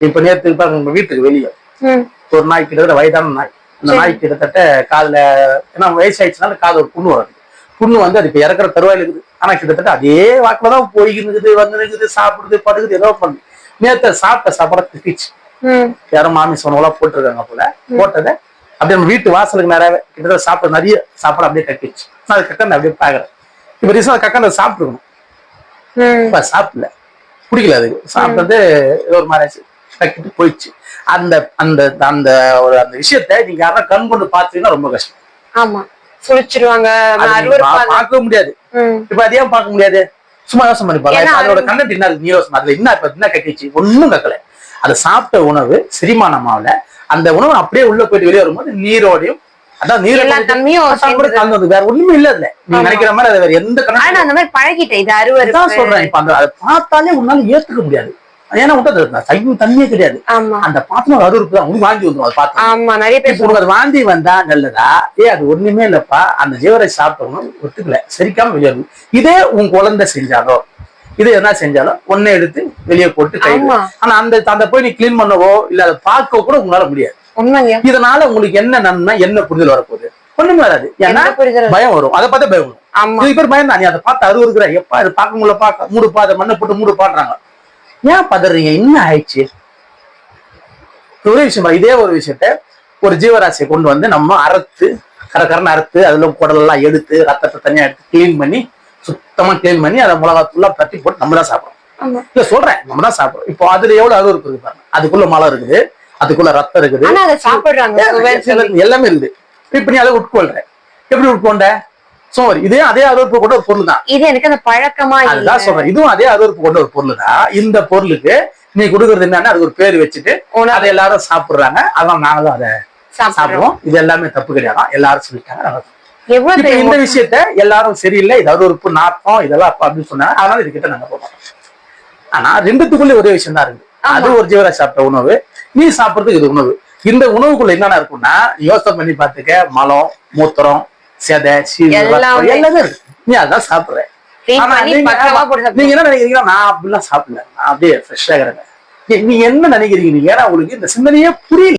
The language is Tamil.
இப்ப பாருங்க உங்க வீட்டுக்கு வெளியே ஒரு நாய் கிட்டத்தட்ட வயதான நாய். அந்த. நாய் கிட்டத்தட்ட காதுல ஏன்னா வயசாயிடுச்சுனால காது ஒரு புண்ணு வருது புண்ணு வந்து அது இப்ப இறக்குற தருவாயில இருக்குது. ஆனா கிட்டத்தட்ட அதே வாக்குல தான் போய்கிருக்குது வந்து இருக்குது சாப்பிடுது படுக்குது ஏதோ பண்ணுது. நேத்து சாப்பிட்ட சாப்பாட திட்டிச்சு யாரும் மாமிசம் உணவுலாம் போட்டிருக்காங்க போல. போட்டதை அப்படியே நம்ம வீட்டு வாசலுக்கு நிறையவே கிட்டத்தட்ட சாப்பிட நிறைய சாப்பாடு அப்படியே கட்டிச்சு நான் அது கக்கன் அப்படியே பாக்குறேன் இப்ப ரீசன் கக்கன் சாப்பிட்டுருக்கணும். சாப்பிடல. பிடிக்கல அதுக்கு. சாப்பிட்டது ஒரு மாதிரி கக்கிட்டு போயிடுச்சு. அந்த அந்த அந்த ஒரு அந்த விஷயத்த நீங்க யாரா கண் கொண்டு பாத்தீங்கன்னா ரொம்ப கஷ்டம். ஆமா. சுழிச்சிருவாங்க அது நீங்க பா- அருவருப்பாங்க. பார்க்கவே முடியாது. இப்ப அதே பார்க்க முடியாது? சும்மா யோசனை பண்ணி பாருங்க அதோட அது- கண்டென்ட் என்ன? நீ யோசனை. அதுல என்ன இப்ப என்ன கட்டிச்சு? ஒண்ணும் கக்கல. அது சாப்பிட்ட உணவு செரிமானமாவல அந்த உணவு அப்படியே உள்ள போயிட்டு வெளியே வரும்போது நீரோடையும் அதான் நீர். கலந்து வேற ஒண்ணுமே இல்ல நீங்க ஆமா. நினைக்கிற மாதிரி அது வேற எந்த கணக்கு அந்த மாதிரி பழகிட்டேன் இது அருவருப்பு. சொல்றேன். இப்ப அந்த அதை பார்த்தாலே உன்னால ஏத்துக்க முடியாது. ஏன்னா விட்டது தண்ணியே கிடையாது. ஆமா. அந்த பாத்திரம் தான். உனக்கு வாங்கி வந்துடும் அது பாத்திரம். ஆமா நிறைய பேர் அது வாந்தி வந்தா நல்லதா? ஏ அது ஒண்ணுமே இல்லப்பா. அந்த ஜீவரை சாப்பிட்டவங்க ஒத்துக்கல. சரிக்காம வெளியே வரும். இதே உன் குழந்தை செஞ்சாலோ இது என்ன செஞ்சாலும் ஒண்ணே எடுத்து வெளியே போட்டு கை ஆனா அந்த அந்த போய் நீ கிளீன் பண்ணவோ இல்ல அதை பார்க்க கூட உங்களால முடியாது. இதனால உங்களுக்கு என்ன நன்மை என்ன புரிதல் வரப்போகுது? ஒண்ணுமே வராது. ஏன்னா பயம் வரும். அதை பார்த்தா பயம் வரும். இது பேர் பயம் தான் நீ அதை பார்த்து அருவ இருக்கிற எப்பா இது பார்க்க முடியல பார்க்க. மூடுப்பா அதை மண்ணை போட்டு மூடு பாடுறாங்க. ஏன் பதறீங்க? என்ன ஆயிடுச்சு? ஒரே விஷயம் இதே ஒரு விஷயத்த ஒரு ஜீவராசியை கொண்டு வந்து நம்ம அறுத்து கரகரன்னு அறுத்து அதுல குடலெல்லாம் எடுத்து ரத்தத்தை தனியா எடுத்து கிளீன் பண்ணி சுத்தமா கிளீன் பண்ணி அதை மிளகாத்தூள்லாம் தட்டி போட்டு நம்ம தான் சாப்பிடுறோம் இல்ல சொல்றேன். நம்ம தான் சாப்பிடுறோம் இப்போ அதுல எவ்வளவு அருவருப்பு இருக்கு பாருங்க. அதுக்குள்ள மலம் இருக்குது. அதுக்குள்ள ரத்தம் இருக்குது. எல்லாமே இருக்குது இப்ப நீ அதை உட்கொள்ற. எப்படி உட்கொண்ட? சோறு இதே அதே அருவருப்பு கொண்ட ஒரு பொருள் தான் இது எனக்கு அந்த பழக்கமா அதுதான் சொல்றேன். இதுவும் அதே அருவருப்பு கொண்ட ஒரு பொருள் தான் இந்த பொருளுக்கு நீ கொடுக்கறது என்னன்னா அதுக்கு ஒரு பேர் வச்சுட்டு அதை எல்லாரும் சாப்பிடுறாங்க. அதான் நாங்களும் அதை சாப்பிடுவோம். இது எல்லாமே தப்பு கிடையாது. எல்லாரும் சொல்லிட்டாங்க இந்த விஷயத்த எல்லாரும் சரியில்லை. இது அருவருப்பு நாட்டம் இதெல்லாம் அப்ப அப்படின்னு சொன்னாங்க. அதனால இது கிட்ட நாங்க போவோம் ஆனா ரெண்டுத்துக்குள்ள ஒரே விஷயம் தான் இருக்கு அது ஒரு ஜீவராசி சாப்பிட்ட உணவு. நீ சாப்பிடுறதுக்கு இது உணவு. இந்த உணவுக்குள்ள என்னென்ன இருக்கும்னா யோசனை பண்ணி பார்த்துக்க. மலம் மூத்திரம் செதை எல்லாமே. நீ அதான் சாப்பிடுற. நீங்க- என்ன நினைக்கிறீங்கன்னா நான் அப்படிலாம் சாப்பிடல. நான் அப்படியே ஃப்ரெஷ்ஷா இருக்கிறேன். நீங்க என்ன நினைக்கிறீங்க நீங்க ஏன்னா உங்களுக்கு இந்த சிந்தனையே புரியல.